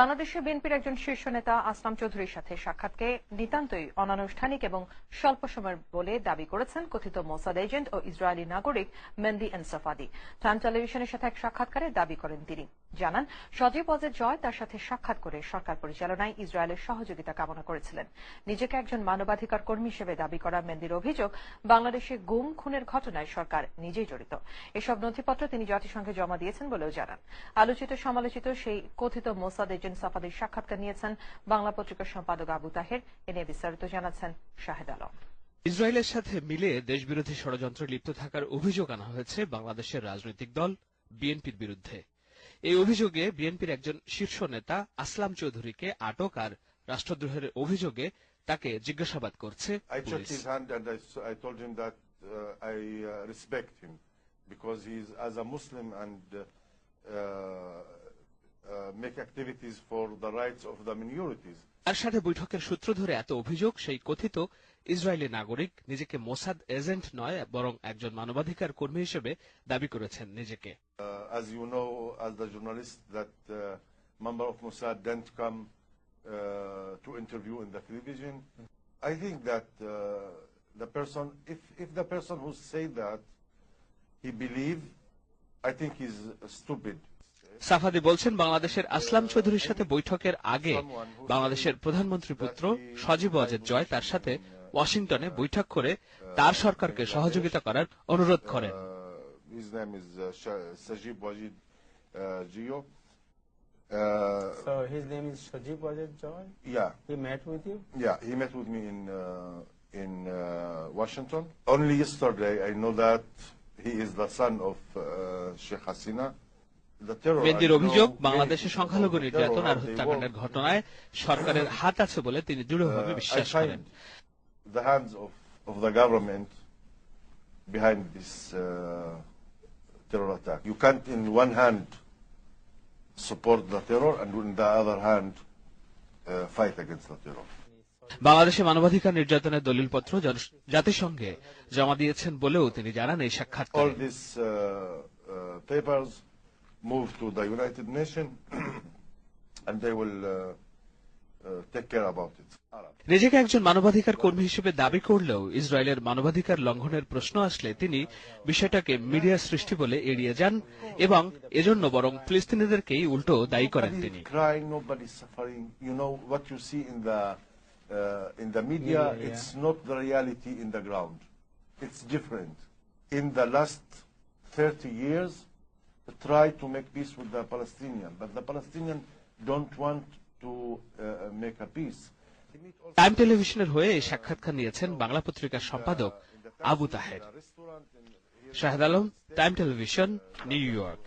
বাংলাদেশে বিএনপির একজন শীর্ষ নেতা আসলাম চৌধুরীর সাথে সাক্ষাৎকে নিতান্তই অনানুষ্ঠানিক এবং স্বল্প সময়ের বলে দাবি করেছেন কথিত মোসাদ এজেন্ট ও ইসরায়েলি নাগরিক Mendi N Safadi. Time television সাথে এক সাক্ষাৎকারে দাবি করেন তিনি। জানান, সজীব অজের জয় তার সাথে সাক্ষাৎ করে সরকার পরিচালনায় ইসরায়েলের সহযোগিতা কামনা করেছিলেন। নিজেকে একজন মানবাধিকার কর্মী হিসেবে দাবি করা মেন্দির অভিযোগ বাংলাদেশে গুম, খুনের ঘটনায় সরকার নিজেই জড়িত। এসব নথিপত্র তিনি জাতিসংঘে জমা দিয়েছেন বলেও জানান। আলোচিত সমালোচিত সেই কথিত মোসাদ এজেন্ট সাফাদের সাক্ষাৎকার নিয়েছেন বাংলা পত্রিকার সম্পাদক আবু তাহের। এ নিয়ে বিস্তারিত জানাচ্ছেন শাহেদ আলম। ইসরায়েলের সাথে মিলে দেশবিরোধী ষড়যন্ত্রে লিপ্ত থাকার অভিযোগ আনা হয়েছে বাংলাদেশের রাজনৈতিক দল বিএনপির বিরুদ্ধে। এই অভিযোগে বিএনপির একজন শীর্ষ নেতা আসলাম চৌধুরীকে আটক আর রাষ্ট্রদ্রোহের অভিযোগে তাকে জিজ্ঞাসাবাদ করছে as a Muslim and uh, uh, make activities for the rights of the minorities. তার সাথে বৈঠকের সূত্র ধরে এত অভিযোগ সেই কথিত ইসরায়েলি নাগরিক নিজেকে মোসাদ এজেন্ট নয় বরং একজন মানবাধিকার কর্মী হিসেবে দাবি করেছেন নিজেকে Uh, as you know, as the journalist, that uh, member of Mossad didn't come uh, to interview in the television. I think that uh, the person, if, if the person who say that, he believe, I think he's stupid. Safadi বলছেন বাংলাদেশের আসলাম চৌধুরীর সাথে বৈঠকের আগে বাংলাদেশের প্রধানমন্ত্রী পুত্র সজীব ওয়াজেদ জয় তার সাথে ওয়াশিংটনে বৈঠক করে তার সরকারকে সহযোগিতা করার অনুরোধ করেন। Washington only yesterday I know that he is the son of Sheikh Hasina মেন্দির অভিযোগ বাংলাদেশে সংখ্যালঘু নির্যাতন আর হত্যাকাণ্ডের ঘটনায় সরকারের হাত আছে বলে তিনি দৃঢ়ভাবে বিশ্বাস করেন। বাংলাদেশে মানবাধিকার নির্যাতনের দলিল পত্র জাতিসংঘে জমা দিয়েছেন বলেও তিনি জানান এই সাক্ষাৎকার। Move to the United Nations, and they will uh, uh, take care about it. নিজেকে একজন মানবাধিকার কর্মী হিসেবে দাবি করলেও ইসরায়েলের মানবাধিকার লঙ্ঘনের প্রশ্ন আসলে তিনি বিষয়টাকে মিডিয়া সৃষ্টি বলে এড়িয়ে যান এবং এজন্য বরং ফিলিস্তিনিদেরকেই উল্টো দায়ী করেন তিনি Nobody's crying, nobody's suffering. You know what you see in the uh, in the media. Yeah, yeah. It's not the reality in the ground. It's different. In the last 30 years, try to make peace with the Palestinian, but the Palestinian don't want to uh, make a peace. Time television হয়ে এই সাক্ষাৎকার নিয়েছেন বাংলা পত্রিকার সম্পাদক Abu Taher Shahed Alam Time television New York